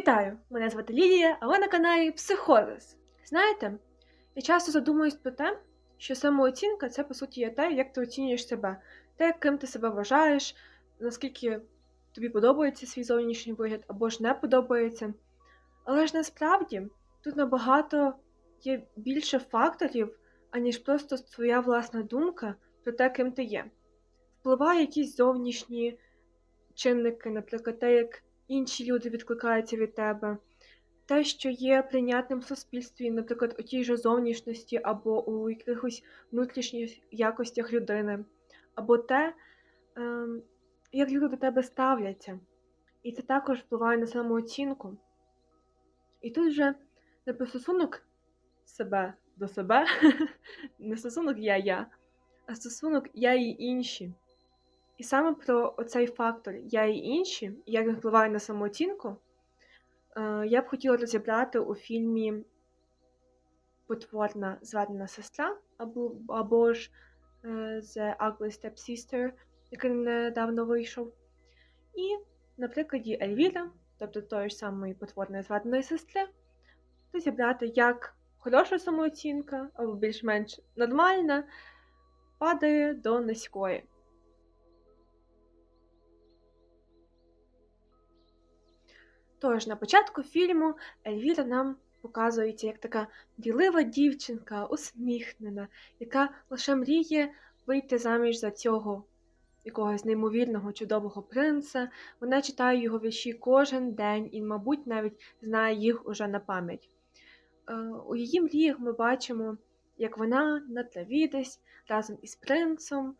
Вітаю! Мене звати Лілія, а ви на каналі Психолог. Знаєте, я часто задумуюсь про те, що самооцінка це по суті є те, як ти оцінюєш себе, те, яким ти себе вважаєш, наскільки тобі подобається свій зовнішній вигляд або ж не подобається. Але ж насправді тут набагато є більше факторів, аніж просто твоя власна думка про те, ким ти є. Впливає якісь зовнішні чинники, наприклад, те, як інші люди відкликаються від тебе, те, що є прийнятним в суспільстві, наприклад, у тій же зовнішності або у якихось внутрішніх якостях людини, або те, ем, як люди до тебе ставляться. І це також впливає на самооцінку. І тут вже не про стосунок себе до себе, не стосунок я-я, а стосунок я і інші. І саме про оцей фактор я і інші, як він впливає на самооцінку, е, я б хотіла розібрати у фільмі Потворна зведена сестра або, або ж е, The Ugly Stepsister, який недавно вийшов. І на прикладі Ельвіра, тобто тої ж самої потворної зведеної сестри, розібрати, як хороша самооцінка або більш-менш нормальна падає до низької. Тож на початку фільму Ельвіра нам показується як така ділива дівчинка, усміхнена, яка лише мріє вийти заміж за цього якогось неймовірного чудового принца. Вона читає його вірші кожен день і, мабуть, навіть знає їх уже на пам'ять. Е, У її мріях ми бачимо, як вона на траві десь разом із принцем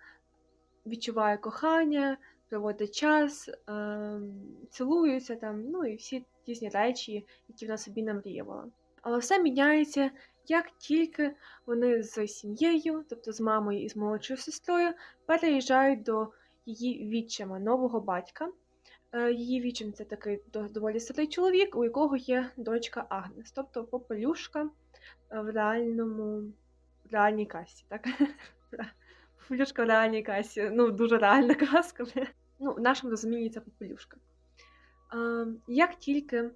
відчуває кохання, проводить час, е, цілуються там, ну і всі різні речі, які вона собі намріяла. Але все міняється, як тільки вони з сім'єю, тобто з мамою і з молодшою сестрою, переїжджають до її відчима, нового батька. Е, Її відчим це такий доволі старий чоловік, у якого є дочка Агнес, тобто попелюшка е, в реальному в реальній касі, так? Попелюшка в реальній касі. Ну, дуже реальна казка. Ну, в нашому розумінні це попелюшка. Як тільки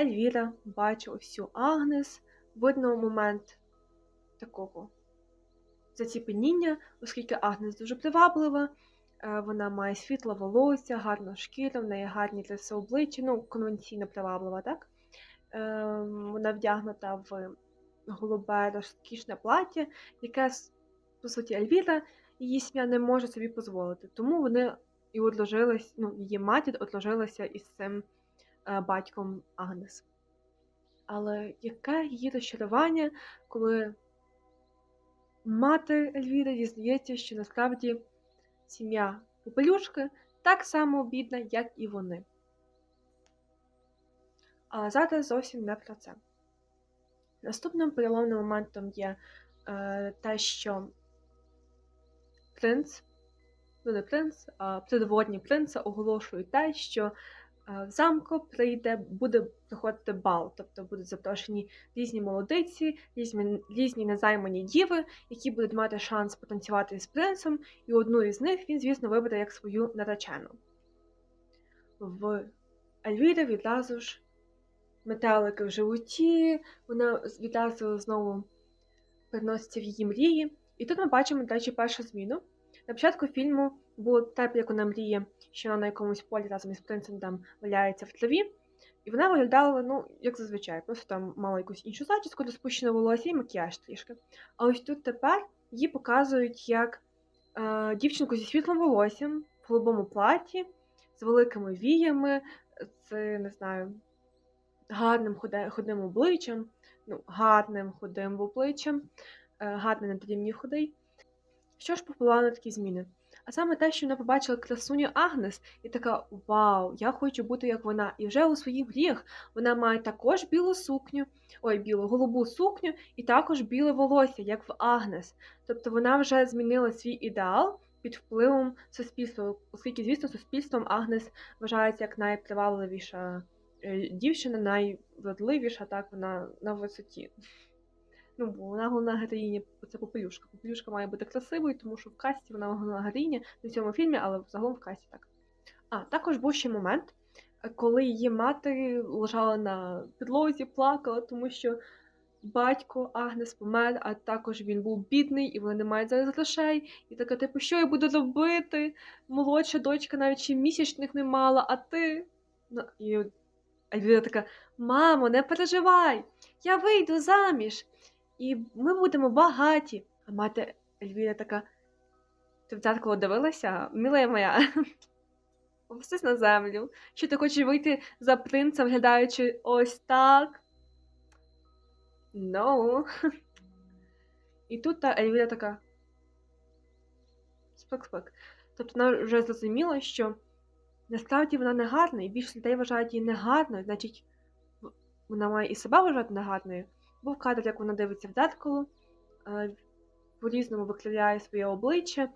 Ельвіра бачить всю Агнес, видно момент такого заціпеніння, оскільки Агнес дуже приваблива, е, вона має світло волосся, гарну шкіру, в неї гарні риси обличчя, ну, конвенційно приваблива, так? Е, Вона вдягнута в голубе розкішне плаття, яке, по суті, Ельвіра, її сім'я не може собі дозволити. Тому вони і одружились, ну, її матір одружилася із цим е, батьком Агнес. Але яке її розчарування, коли мати Ельвіри дізнається, що насправді сім'я Попелюшки так само бідна, як і вони. Але зараз зовсім не про це. Наступним переломним моментом є е, те, що принц, ну не принц, а придворні принца оголошують те, що е, в замку прийде, буде проходити бал, тобто будуть запрошені різні молодиці, різні, різні незаймані діви, які будуть мати шанс потанцювати з принцем, і одну із них він, звісно, вибере як свою наречену. В Ельвірі відразу ж метелики в животі, вона відразу знову переноситься в її мрії. І тут ми бачимо, до речі, першу зміну. На початку фільму було те, як вона мріє, що вона на якомусь полі разом із принцем там валяється в траві. І вона виглядала, ну, як зазвичай, просто там мала якусь іншу зачіску, розпущене волосся і макіяж трішки. А ось тут тепер її показують як е, дівчинку зі світлим волоссям, в голубому платі, з великими віями, з, не знаю, гарним худим обличчям, ну, гарним худим обличчям, е, гарний надрівні худий. Що ж повпливало на такі зміни? А саме те, що вона побачила красуню Агнес, і така Вау, я хочу бути як вона. І вже у своїх мріях вона має також білу сукню, ой, білу голубу сукню, і також біле волосся, як в Агнес. Тобто вона вже змінила свій ідеал під впливом суспільства, оскільки, звісно, суспільством Агнес вважається як найпривабливіша е, дівчина, найвродливіша, так вона на висоті. Ну, бо вона головна героїня, це попелюшка. Попелюшка має бути красивою, тому що в касті вона головна героїня не в цьому фільмі, але загалом в касті так. А, також був ще момент, коли її мати лежала на підлозі, плакала, тому що батько Агнес помер, а також він був бідний, і вони не мають зараз грошей. І така, типу, що я буду робити? Молодша дочка навіть ще місячних не мала, а ти. Ну, І Альвіра така: Мамо, не переживай, я вийду заміж, і ми будемо багаті. А мати Ельвіра така: ти в дзеркало дивилася, милая моя. Опустись на землю. Що ти хочеш вийти за принца, виглядаючи ось так? No. І тут та Ельвіра така. Спик-спик. Тобто вона вже зрозуміла, що насправді вона не гарна, і більше людей вважають її негарною, значить, вона має і себе вважати негарною. Був кадр, як вона дивиться в дзеркало, е, по-різному викривляє своє обличчя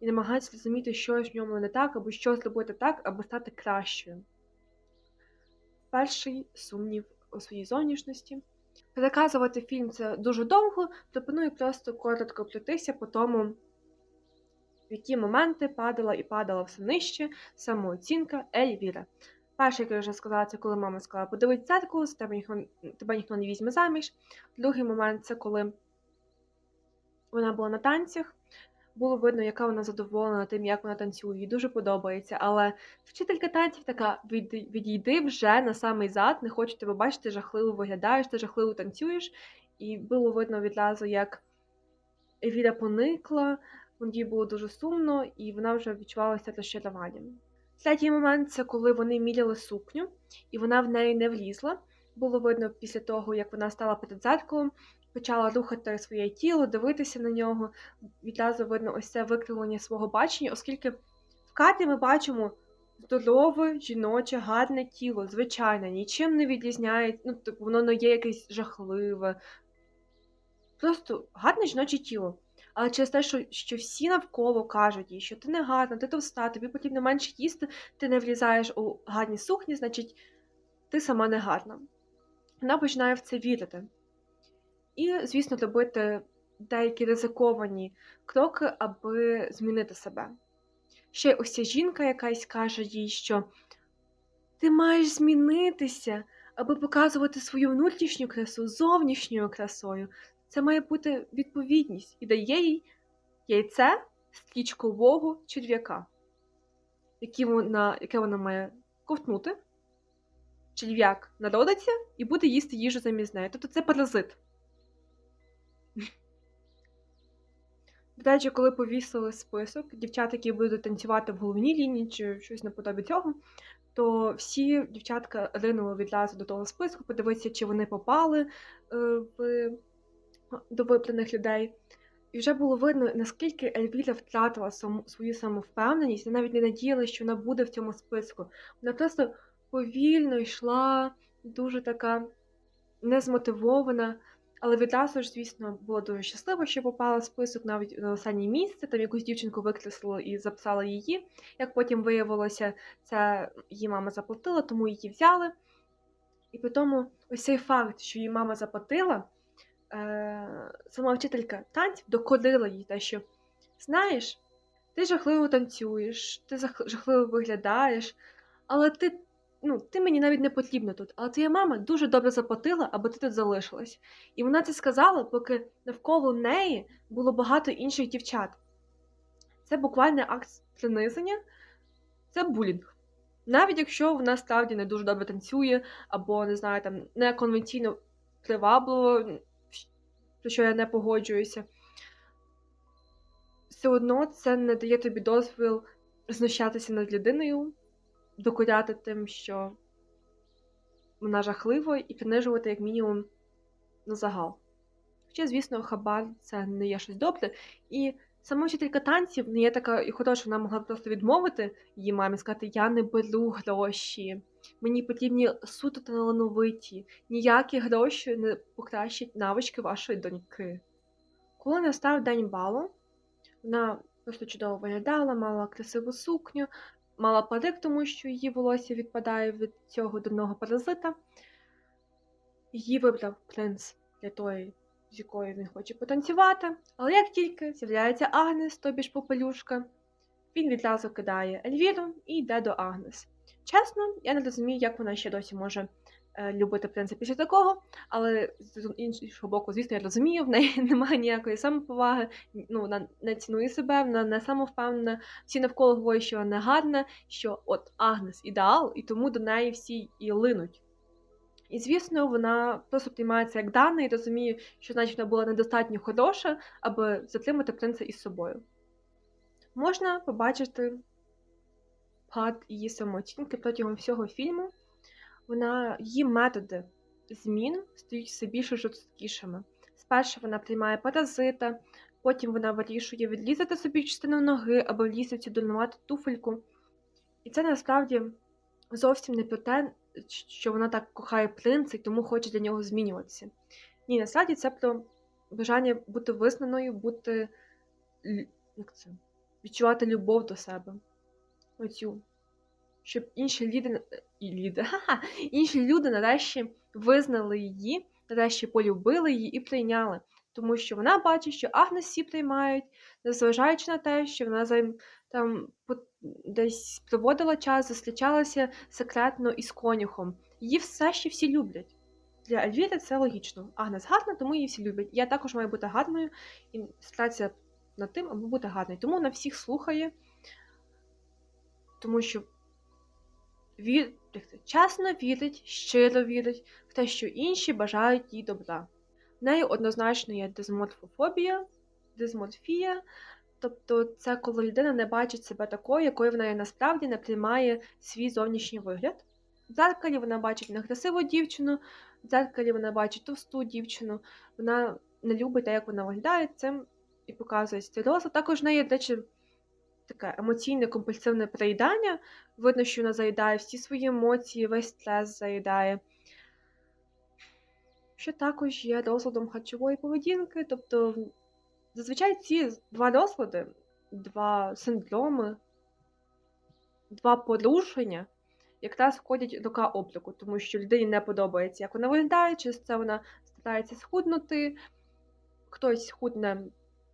і намагається зрозуміти, що в ньому не так, або що зробити так, аби стати кращою. Перший сумнів у своїй зовнішності. Переказувати фільм це дуже довго, пропоную просто коротко пройтися по тому, в які моменти падала і падала все нижче самооцінка Ельвіра. Перше, як я вже сказала, це коли мама сказала, подивись з тебе ніхто, тебе ніхто не візьме заміж. Другий момент це коли вона була на танцях. Було видно, яка вона задоволена тим, як вона танцює, їй дуже подобається. Але вчителька танців така: «Відійди- вже на самий зад, не хочу тебе бачити, ти жахливо виглядаєш, ти жахливо танцюєш. І було видно відразу, як Евіра поникла, їй було дуже сумно, і вона вже відчувалася розчаруванням. Третій момент це коли вони міряли сукню, і вона в неї не влізла. Було видно після того, як вона стала перед дзеркалом, почала рухати своє тіло, дивитися на нього. Відразу видно ось це викривлення свого бачення, оскільки в кадрі ми бачимо здорове, жіноче, гарне тіло, звичайне, нічим не відрізняється, ну, воно не є якесь жахливе. Просто гарне жіноче тіло. Але через те, що, що всі навколо кажуть їй, що ти не гарна, ти товста, тобі потрібно менше їсти, ти не влізаєш у гарні сукні, значить, ти сама не гарна. Вона починає в це вірити. І, звісно, робити деякі ризиковані кроки, аби змінити себе. Ще ось ця жінка якась каже їй, що ти маєш змінитися, аби показувати свою внутрішню красу зовнішньою красою. Це має бути відповідність і дає їй яйце стрічкового черв'яка, яке вона має ковтнути. Черв'як народиться і буде їсти їжу замість неї. Тобто це паразит. До речі, коли повісили список дівчат, які будуть танцювати в головній лінії чи щось наподобі цього, то всі дівчатка ринули відразу до того списку, подивитися, чи вони попали е, в, до вибраних людей. І вже було видно, наскільки Ельвіра втратила свою самовпевненість, і навіть не надіялася, що вона буде в цьому списку. Вона просто повільно йшла, дуже така незмотивована. Але відразу ж, звісно, була дуже щаслива, що попала в список навіть на останнє місце. Там якусь дівчинку викреслила і записала її. Як потім виявилося, це її мама заплатила, тому її взяли. І при тому ось цей факт, що її мама заплатила, е- сама вчителька танців докорила їй те, що знаєш, ти жахливо танцюєш, ти жахливо виглядаєш, але ти ну, ти мені навіть не потрібна тут, але твоя мама дуже добре заплатила, аби ти тут залишилась. І вона це сказала, поки навколо неї було багато інших дівчат. Це буквально акт принизення, це булінг. Навіть якщо вона справді не дуже добре танцює, або, не знаю, там неконвенційно привабливо, про що я не погоджуюся, все одно це не дає тобі дозвіл знущатися над людиною, докоряти тим, що вона жахлива, і принижувати як мінімум на загал. Хоча, звісно, хабар це не є щось добре. І сама вчителька танців не є така і хороша, вона могла просто відмовити її мамі, сказати: Я не беру гроші, мені потрібні суто талановиті, ніякі гроші не покращать навички вашої доньки. Коли настав день балу, вона просто чудово виглядала, мала красиву сукню, мала парик, тому що її волосся відпадає від цього дурного паразита. Її вибрав принц для тої, з якою він хоче потанцювати. Але як тільки з'являється Агнес, тобі ж попелюшка, він відразу кидає Ельвіру і йде до Агнес. чесно, я не розумію, як вона ще досі може е, любити принца після такого, але з іншого боку, звісно, я розумію, в неї немає ніякої самоповаги, ну, вона не цінує себе, вона не самовпевнена, всі навколо говорять, що вона гарна, що от Агнес ідеал, і тому до неї всі і линуть. І, звісно, вона просто приймається як дане і розуміє, що значить вона була недостатньо хороша, аби затримати принца із собою. Можна побачити пад її самооцінки протягом всього фільму. Вона, Її методи змін стають все більш жорсткішими. Спершу вона приймає паразита, потім вона вирішує відрізати собі частину ноги або влізти в цю дурнувату туфельку. І це насправді зовсім не про те, що вона так кохає принца і тому хоче для нього змінюватися. Ні, насправді це про бажання бути визнаною, бути як це, відчувати любов до себе. Оцю. Щоб інші люди і люди, ха-ха, інші люди нарешті визнали її, нарешті полюбили її і прийняли. Тому що вона бачить, що Агнес всі приймають, незважаючи на те, що вона там десь проводила час, зустрічалася секретно із конюхом. Її все ще всі люблять. Для Ельвіри це логічно. Агнес гарна, тому її всі люблять. Я також маю бути гарною і старатися над тим, аби бути гарною. Тому вона всіх слухає, тому що вір... чесно вірить, щиро вірить в те, що інші бажають їй добра. В неї однозначно є дезморфофобія, дезморфія, тобто це коли людина не бачить себе такою, якою вона насправді не приймає свій зовнішній вигляд. В дзеркалі вона бачить некрасиву дівчину, в дзеркалі вона бачить товсту дівчину, вона не любить те, як вона виглядає, цим і показує стереоз. Також в неї, до речі, таке емоційне компульсивне переїдання. Видно, що вона заїдає всі свої емоції, весь стрес заїдає. Що також є розладом харчової поведінки. Тобто, зазвичай ці два розлади, два синдроми, два порушення якраз входять до обліку, тому що людині не подобається, як вона виглядає, через це вона старається схуднути, хтось худне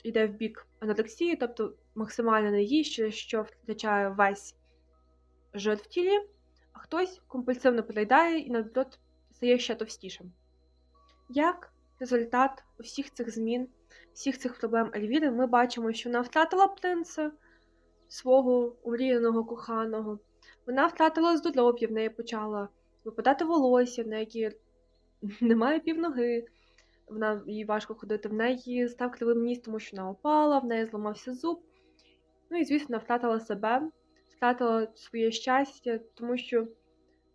йде в бік анорексії, тобто максимально не їсть, що втрачає весь жир в тілі, а хтось компульсивно переїдає і наоборот стає ще товстішим. Як результат усіх цих змін, всіх цих проблем Ельвіри, ми бачимо, що вона втратила принца, свого умріяного коханого, вона втратила здоров'я, в неї почала випадати волосся, в неї немає півноги, вона їй важко ходити, в неї став кривим ніс, тому що вона опала, в неї зламався зуб. Ну і, звісно, втратила себе, втратила своє щастя, тому що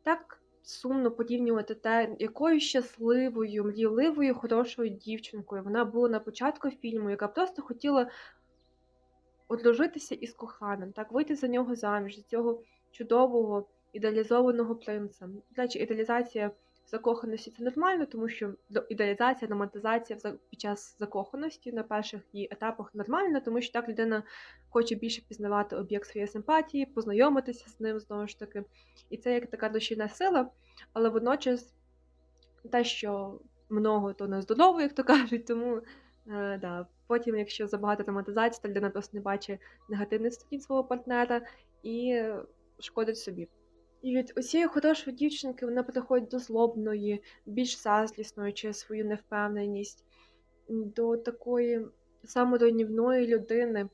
так сумно порівнювати те, якою щасливою, мрійливою, хорошою дівчинкою вона була на початку фільму, яка просто хотіла одружитися із коханим, так, вийти за нього заміж, за цього чудового ідеалізованого принца. До речі, ідеалізація закоханості це нормально, тому що ідеалізація, романтизація під час закоханості на перших її етапах нормальна, тому що так людина хоче більше пізнавати об'єкт своєї симпатії, познайомитися з ним знову ж таки. І це як така душівна сила, але водночас те, що много, то не здорово, як то кажуть, тому е, да, потім, якщо забагато романтизації, то людина просто не бачить негативних сторін свого партнера і шкодить собі. І від усієї хорошої дівчинки вона приходить до злобної, більш зазлісної через свою невпевненість, до такої саморуйнівної людини,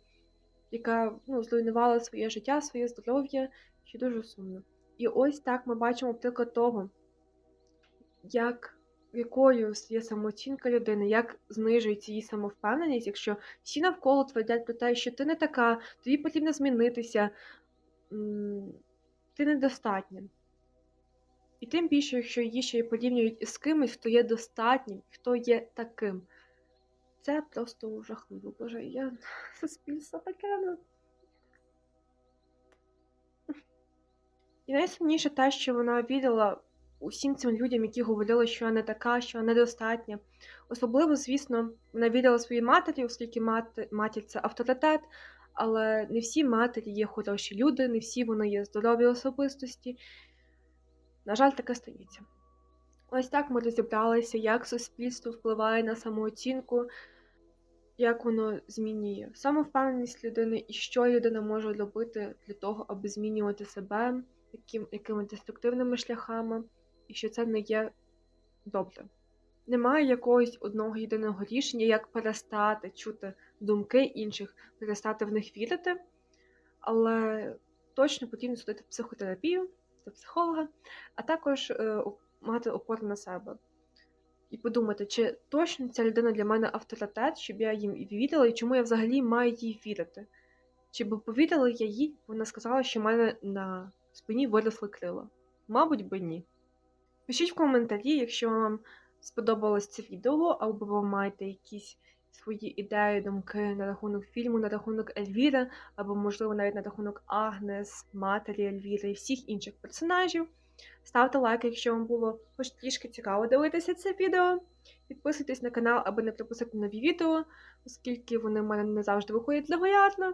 яка ну, зруйнувала своє життя, своє здоров'я, що дуже сумно. І ось так ми бачимо приклад того, як якою є самооцінка людини, як знижується її самовпевненість, якщо всі навколо твердять про те, що ти не така, тобі потрібно змінитися, ти недостатня. І тим більше, якщо її ще й порівнюють із кимось, хто є достатнім, хто є таким. Це просто жахливо. Боже, я суспільство таке. Ну. І найсумніше те, що вона віддала усім цим людям, які говорили, що вона не така, що вона недостатня. Особливо, звісно, вона віддала своїй матері, оскільки мати, матір це авторитет, але не всі матері є хороші люди, не всі вони є здорові особистості. На жаль, таке стається. Ось так ми розібралися, як суспільство впливає на самооцінку, як воно змінює самовпевненість людини і що людина може робити для того, аби змінювати себе, яким, якимись деструктивними шляхами, і що це не є добре. Немає якогось одного єдиного рішення, як перестати чути думки інших, перестати в них вірити, але точно потрібно сходити в психотерапію до психолога, а також е, мати опору на себе. І подумати, чи точно ця людина для мене авторитет, щоб я їм вірила, і чому я взагалі маю їй вірити? Чи би повірила я їй, вона сказала, що в мене на спині виросли крила? Мабуть би ні. Пишіть в коментарі, якщо вам сподобалось це відео, або ви маєте якісь свої ідеї, думки на рахунок фільму, на рахунок Ельвіри, або, можливо, навіть на рахунок Агнес, матері Ельвіри і всіх інших персонажів. Ставте лайк, якщо вам було хоч трішки цікаво дивитися це відео. Підписуйтесь на канал, аби не пропустити нові відео, оскільки вони в мене не завжди виходять регулярно.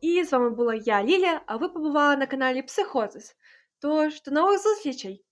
І з вами була я, Ліля, а ви побували на каналі Психозис. Тож, до нових зустрічей!